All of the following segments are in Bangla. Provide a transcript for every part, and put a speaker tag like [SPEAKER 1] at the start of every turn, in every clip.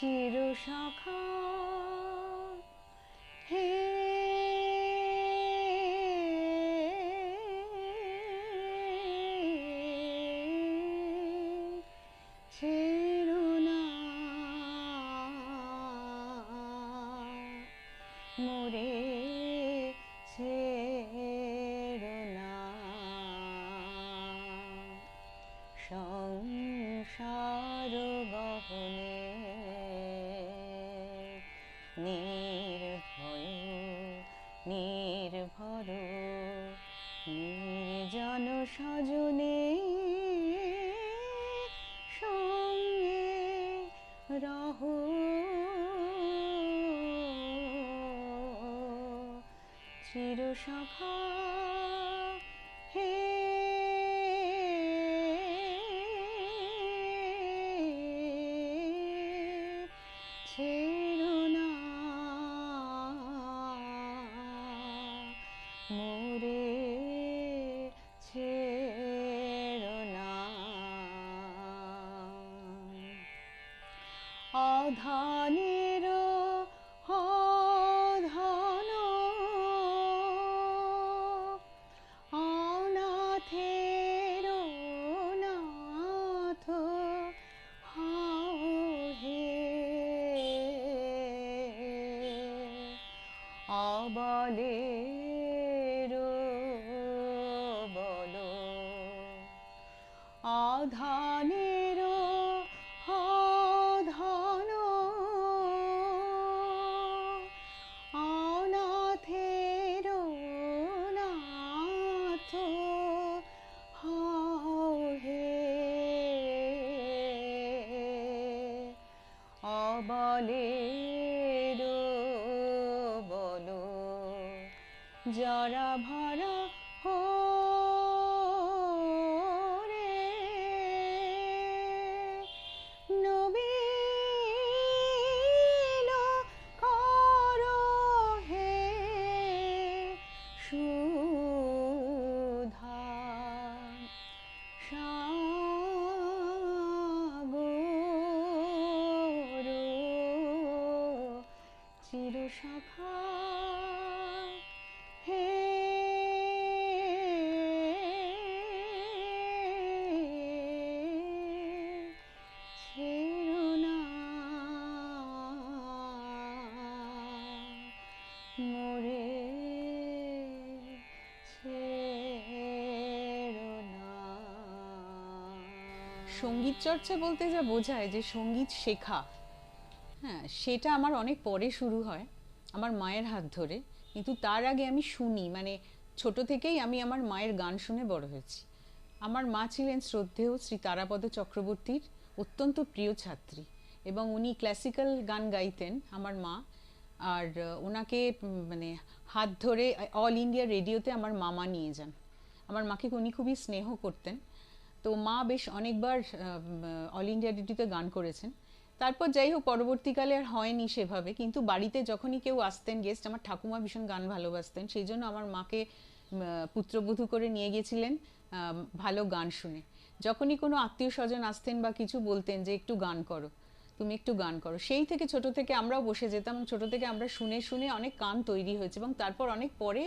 [SPEAKER 1] চির শাখা হে ছেড়ো না। মোরে ছেড়ো না। চির সখা হে ছেড়ো বলে জরা
[SPEAKER 2] সংগীত চর্চা বলতে যা বোঝায় যে সংগীত শেখা। হ্যাঁ সেটা আমার অনেক পরে শুরু হয়, আমার মায়ের হাত ধরে। কিন্তু তার আগে আমি শুনি মানে ছোট থেকেই আমি আমার মায়ের গান শুনে বড় হয়েছি। আমার মা ছিলেন শ্রদ্ধেয় শ্রী তারাপদ চক্রবর্তীর অত্যন্ত প্রিয় ছাত্রী এবং উনি ক্লাসিক্যাল গান গাইতেন আমার মা। আর ওনাকে মানে হাত ধরে অল ইন্ডিয়া রেডিওতে আমার মামা নিয়ে যান। আমার মাকে উনি খুবই স্নেহ করতেন। তো মা বেশ অনেকবার অল ইন্ডিয়া রেডিওতে গান করেছেন। তারপর যাই হোক, পরবর্তীকালে আর হয়নি সেভাবে। কিন্তু বাড়িতে যখনই কেউ আসতেন গেস্ট আমার ঠাকুমা ভীষণ গান ভালোবাসতেন। সেই জন্য আমার মাকে পুত্রবধূ করে নিয়ে গেছিলেন ভালো গান শুনে। যখনই কোনো আত্মীয় স্বজন আসতেন বা কিছু বলতেন যে, একটু গান করো। তুমি একটু গান করো। সেই থেকে ছোট থেকে আমরাও বসে যেতাম। ছোট থেকে আমরা শুনে শুনে অনেক গান তৈরি হয়েছে এবং তারপর অনেক পরে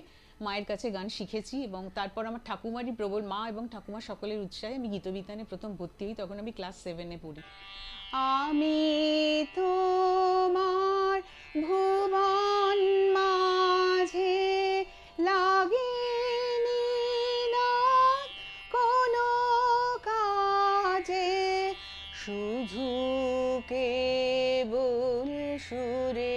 [SPEAKER 2] মায়ের কাছে গান শিখেছি এবং তারপর আমার ঠাকুমারই প্রবল মা এবং ঠাকুমা সকলের উৎসাহে আমি গীতবিতানে প্রথম ভর্তি হই, তখন আমি ক্লাস সেভেনে পড়ি।
[SPEAKER 1] আমি তোমার ভুবন মাঝে লাগিনি না, কোনো কাজে শুধু কেবল সুরে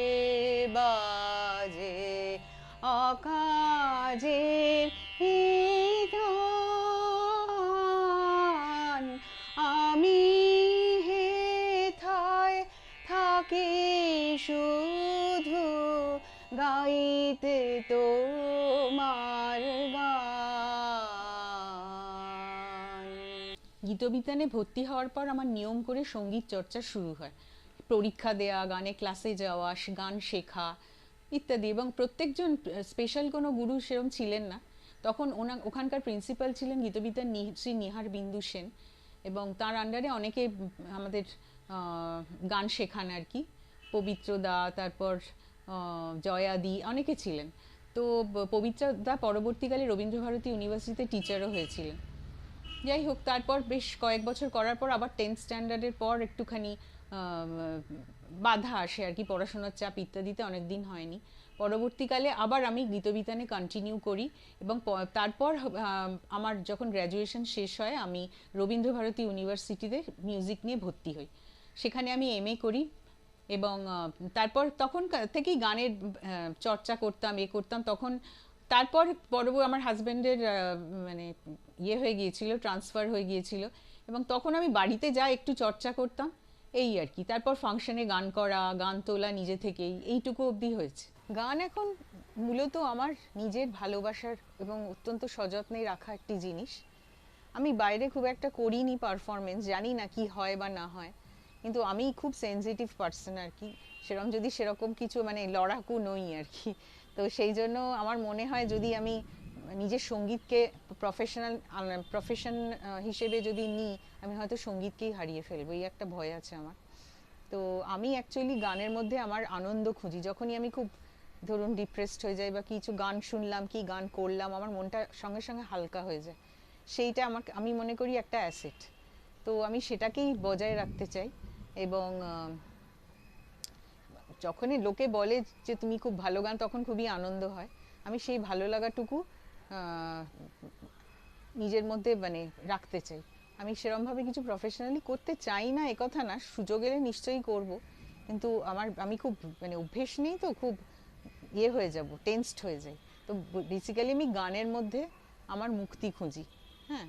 [SPEAKER 2] গীতবিতানে ভর্তি হওয়ার পর আমার নিয়ম করে সংগীত চর্চা শুরু হয়। পরীক্ষা দেওয়া গানে ক্লাসে যাওয়া গান শেখা ইত্যাদি এবং প্রত্যেকজন স্পেশাল কোনো গুরু সেরকম ছিলেন না। তখন ওনা, ওখানকার প্রিন্সিপাল ছিলেন গীতবিতার নি- শ্রী নিহার বিন্দু সেন এবং তার আন্ডারে অনেকে আমাদের গান শেখান আর কি। পবিত্র দা, তারপর জয়াদি অনেকে ছিলেন। তো পবিত্র দা পরবর্তীকালে রবীন্দ্রভারতী ইউনিভার্সিটিতে টিচারও হয়েছিলেন। যাই হোক, তারপর বেশ কয়েক বছর করার পর আবার টেন্থ স্ট্যান্ডার্ডের পর একটুখানি বাধা আসে আর কি, পড়াশোনার চাপ ইত্যাদিতে অনেক দিন হয়নি। পরবর্তীকালে আবার আমি গীতবিতানে কন্টিনিউ করি এবং তারপর আমার যখন গ্র্যাজুয়েশন শেষ হয়, আমি রবীন্দ্রভারতী ইউনিভার্সিটিতে মিউজিক নিয়ে ভর্তি হই। সেখানে আমি এম করি এবং তারপর তখন থেকেই গানের চর্চা করতাম, এ করতাম। তখন তারপর পরবর্তী আমার হাজব্যান্ডের মানে ইয়ে হয়ে গিয়েছিল ট্রান্সফার হয়ে গিয়েছিল এবং তখন আমি বাড়িতে যা একটু চর্চা করতাম, এই আর কি। তারপর ফাংশনে গান করা, গান তোলা নিজে থেকেই, এইটুকু অবধি হয়েছে। গান এখন মূলত আমার নিজের ভালোবাসার এবং অত্যন্ত সযত্নে রাখা একটি জিনিস। আমি বাইরে খুব একটা করিনি পারফরমেন্স জানি না কি হয় বা না হয়, কিন্তু আমি খুব সেন্সিটিভ পার্সন আর কি। সেরকম যদি সেরকম কিছু মানে লড়াকু নই আর কি। তো সেই জন্য আমার মনে হয় যদি আমি নিজের সঙ্গীতকে প্রফেশনাল প্রফেশন হিসেবে যদি নিই, আমি হয়তো সঙ্গীতকেই হারিয়ে ফেলব, এই একটা ভয় আছে আমার। তো আমি অ্যাকচুয়ালি গানের মধ্যে আমার আনন্দ খুঁজি। যখনই আমি খুব, ধরুন ডিপ্রেসড হয়ে যাই বা কিছু গান শুনলাম, কি গান করলাম, আমার মনটা সঙ্গে সঙ্গে হালকা হয়ে যায়। সেইটা আমার আমি মনে করি একটা অ্যাসেট তো আমি সেটাকেই বজায় রাখতে চাই এবং যখনই লোকে বলে যে তুমি খুব ভালো গান, তখন খুবই আনন্দ হয়। আমি সেই ভালো লাগাটুকু নিজের মধ্যে মানে রাখতে চাই। আমি সেরমভাবে কিছু প্রফেশনালি করতে চাই না একথা না, সুযোগ এলে নিশ্চয়ই করব। কিন্তু আমার, আমি খুব মানে অভ্যেস নেই তো, খুব ইয়ে হয়ে যাব টেন্সড হয়ে যাই। তো বেসিক্যালি আমি গানের মধ্যে আমার মুক্তি খুঁজি হ্যাঁ?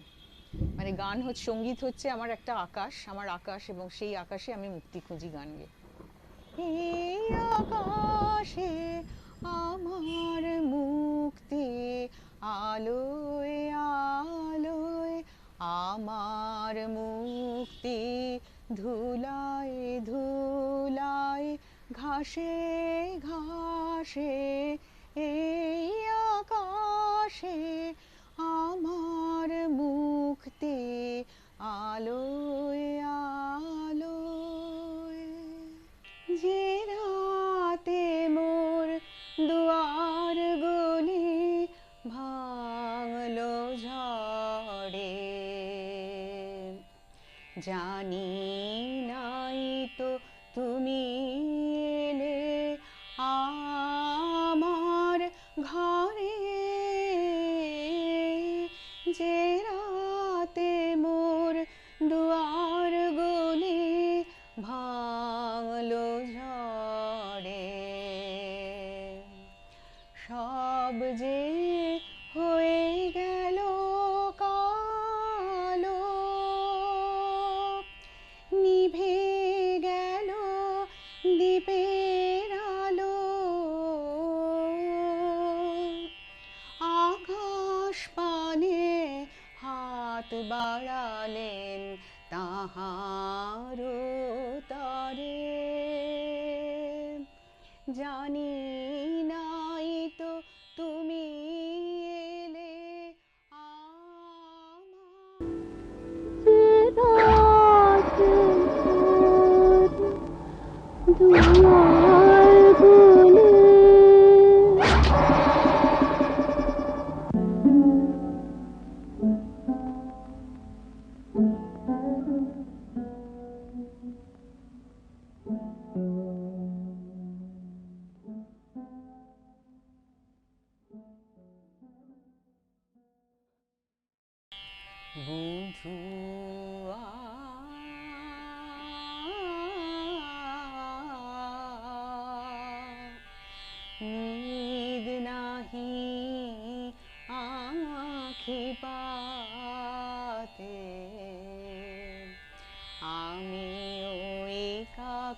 [SPEAKER 2] মানে গান হচ্ছে, সংগীত হচ্ছে আমার একটা আকাশ, আমার আকাশ এবং সেই আকাশে আমি মুক্তি খুঁজি গান গেয়ে এই আকাশে আমার মুক্তি আলোয় আলোয় আমার মুক্তি ধুলায় ধুলায় ঘাসে ঘাসে এই আকাশে যে বাড়ালেন তাহার তরে। জানি নাই তো তুমি এলে আমার।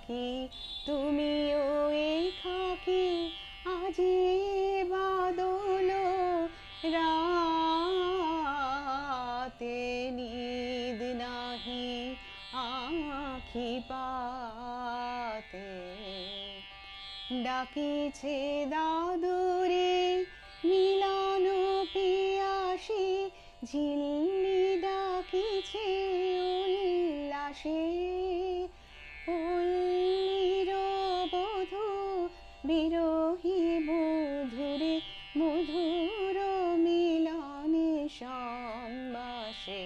[SPEAKER 2] একাকি তুমিও একাকি আজি বাদল রাতে নিদ নাহি, আখি পাতে। ডাকিছে দাদুরে, মিলন পিয়াসি ঝিল্লি ডাকিছে উল্লাসে।
[SPEAKER 1] বিরোহী মধুরে মধুর মিলনে সম্বাসে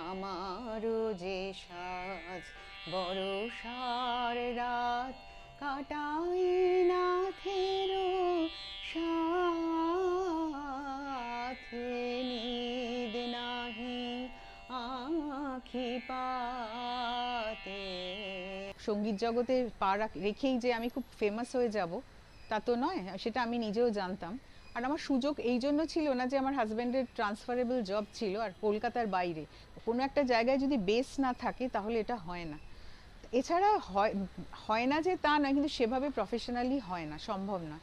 [SPEAKER 1] আমারও যে সাজ বড় সার রাত কাটাই না থেরো
[SPEAKER 2] সংগীত জগতে পা রেখেই যে আমি খুব ফেমাস হয়ে যাব, তা তো নয়, সেটা আমি নিজেও জানতাম। আর আমার সুযোগ এই জন্য ছিল না যে আমার হাজব্যান্ডের ট্রান্সফারেবল জব ছিল আর কলকাতার বাইরে। কোনো একটা জায়গায় যদি বেস না থাকে, তাহলে এটা হয় না। এছাড়া হয় হয় না যে তা নয়, কিন্তু সেভাবে প্রফেশনালি হয় না, সম্ভব না।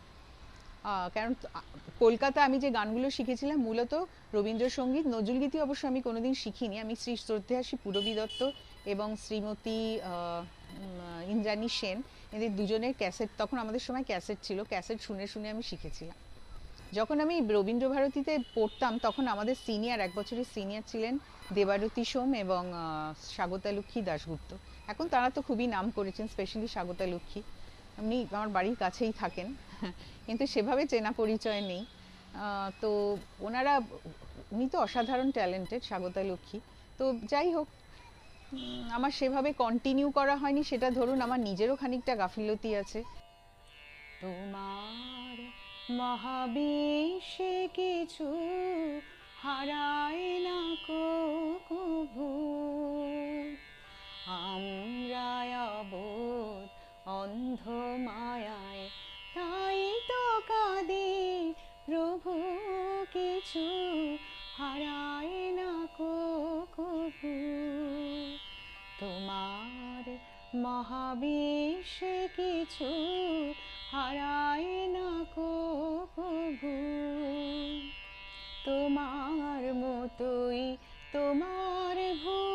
[SPEAKER 2] কারণ কলকাতা আমি যে গানগুলো শিখেছিলাম, মূলত রবীন্দ্রসঙ্গীত নজরুলগীতি অবশ্য আমি কোনোদিন শিখিনি। আমি শ্রী শ্রদ্ধেয়াসী পুরবী দত্ত এবং শ্রীমতী ইন্দ্রাণী সেন, এদের দুজনের ক্যাসেট, তখন আমাদের সময় ক্যাসেট ছিল, ক্যাসেট শুনে শুনে আমি শিখেছিলাম। যখন আমি রবীন্দ্রভারতীতে পড়তাম, তখন আমাদের সিনিয়র, এক বছরের সিনিয়র ছিলেন দেবারতী সোম এবং স্বাগতালক্ষ্মী দাশগুপ্ত। এখন তারা তো খুবই নাম করেছেন স্পেশালি স্বাগতালক্ষ্মী এমনি আমার বাড়ির কাছেই থাকেন, কিন্তু সেভাবে চেনা পরিচয় নেই। তো ওনারা, উনি তো অসাধারণ ট্যালেন্টেড, স্বাগতা লক্ষ্মী। তো যাই হোক আমার সেভাবে কন্টিনিউ করা হয়নি, সেটা ধরুন আমার নিজেরও খানিকটা গাফিলতি আছে।
[SPEAKER 1] তোমার মহাবিশ্বে কিছু হারায় না কভু আমরা অবোধ, অন্ধ মায়ায়, তাই তো কাঁদি প্রভু কিছু। মহাবিশ্বে কিছু হারায় না কভু তোমার মতোই তোমার ভুবন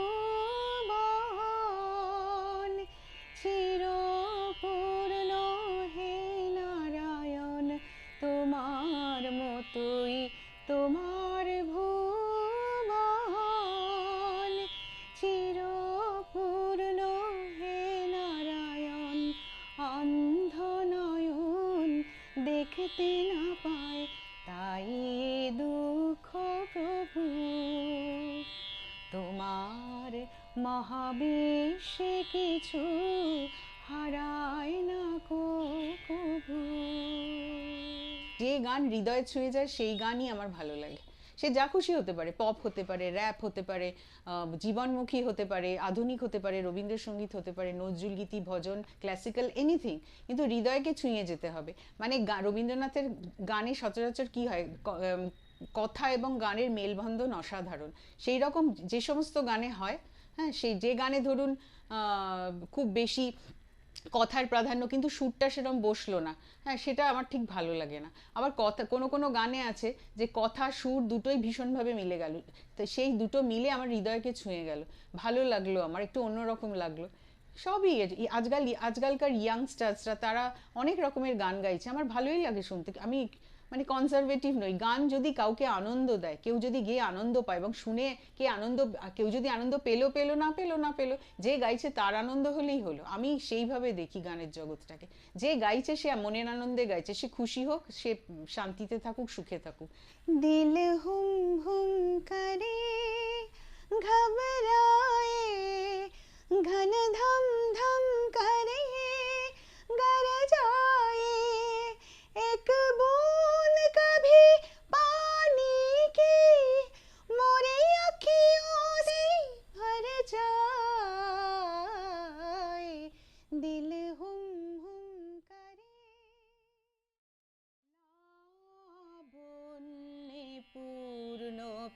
[SPEAKER 1] মহাবিশ্বে কিছু হারায় না কভু
[SPEAKER 2] যে গান হৃদয়ে ছুঁয়ে যায়, সেই গানই আমার ভালো লাগে। সে যা খুশি হতে পারে পপ হতে পারে র্যাপ হতে পারে জীবনমুখী হতে পারে, আধুনিক হতে পারে, রবীন্দ্রসঙ্গীত হতে পারে, নজরুল গীতি, ভজন ক্লাসিক্যাল এনিথিং কিন্তু হৃদয়কে ছুঁয়ে যেতে হবে। মানে রবীন্দ্রনাথের গানে সচরাচর কি হয়? কথা এবং গানের মেলবন্ধন অসাধারণ। সেই রকম যে সমস্ত গানে হয় হ্যাঁ সেই যে গানে ধরুন খুব বেশি কথার প্রাধান্য কিন্তু সুরটা সেরকম বসল না। হ্যাঁ সেটা আমার ঠিক ভালো লাগে না। আবার কথা, কোনো কোনো গানে আছে যে কথা, সুর দুটোই ভীষণভাবে মিলে গেল। তো সেই দুটো মিলে আমার হৃদয়কে ছুঁয়ে গেল। ভালো লাগল আমার, একটু অন্যরকম লাগল। সবই আজকাল, আজকালকার ইয়াংস্টার্সরা তারা অনেক রকমের গান গাইছে। আমার ভালোই লাগে শুনতে। আমি মানে কনজারভেটিভ নই। গান যদি কাউকে আনন্দ দেয়, কেউ যদি গিয়ে আনন্দ পায় এবং শুনে কে আনন্দ, কেউ যদি আনন্দ পেল পেল, না পেল না পেল, যে গাইছে তার আনন্দ হলেই হলো। আমি সেইভাবে দেখি গানের জগৎটাকে। যে গাইছে সে মনের আনন্দে গাইছে। সে খুশি হোক, সে শান্তিতে থাকুক, সুখে থাকুক।
[SPEAKER 1] দিল হুম হুম করে ঘবরায়ে ঘন ধম ধম করে, গরে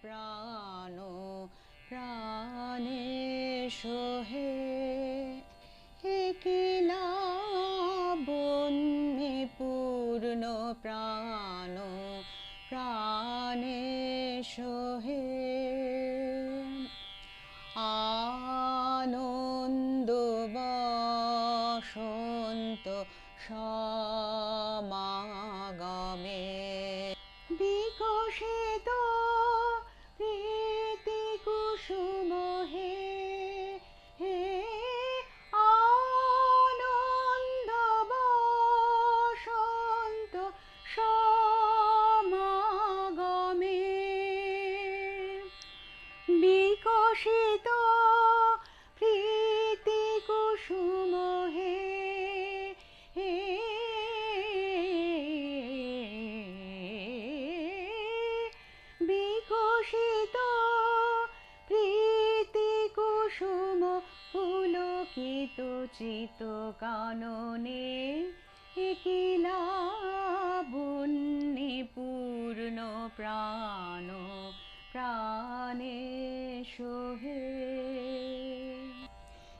[SPEAKER 1] পূর্ণ প্রাণ সোহে হে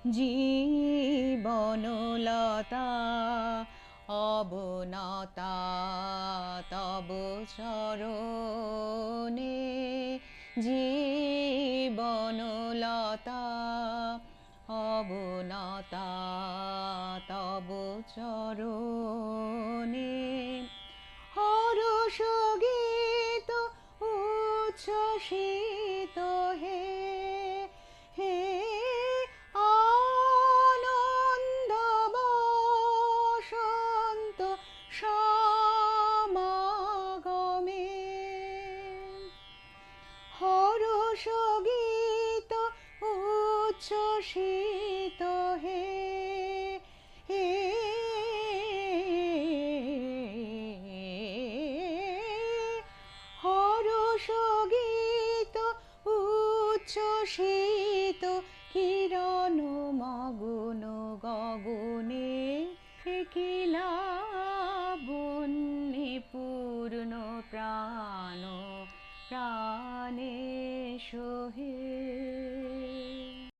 [SPEAKER 2] জীবনলতা অবনতা তব চরণে জীবনলতা অবনতা তব চরণে she